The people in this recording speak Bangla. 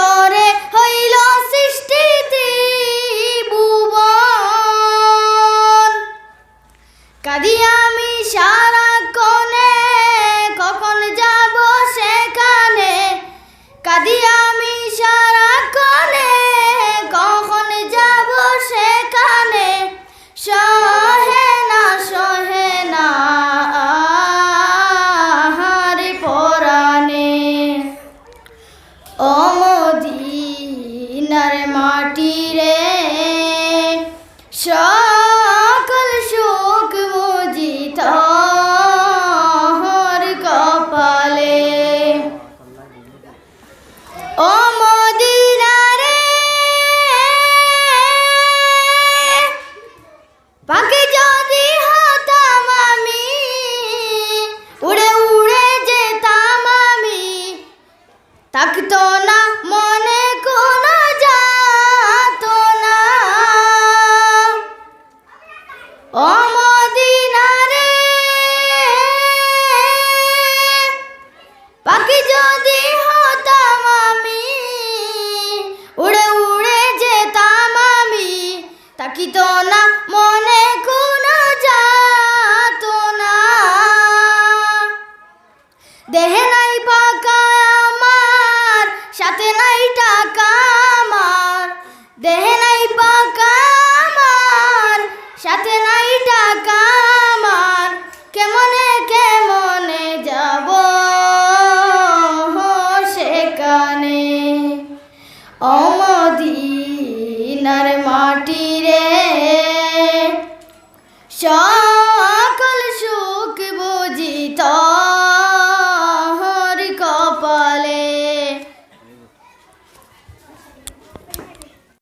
যার হইল সৃষ্টি ত্রিভুবন কাঁদি আমি সারা কোণে কখন যাব সেখানে? কাঁদি আমি সারা কোণে কখন যাব সেখানে? সহে না সহে না, আহারে পরাণে। অমদিনার মাটি রে। সকল শোক সুখ মুজিত কপালে। অমদিনারে পাখি যদি হতাম আমি, উড়ে উড়ে যেতাম আমি, থাকতো না অমদিনার মাটিরে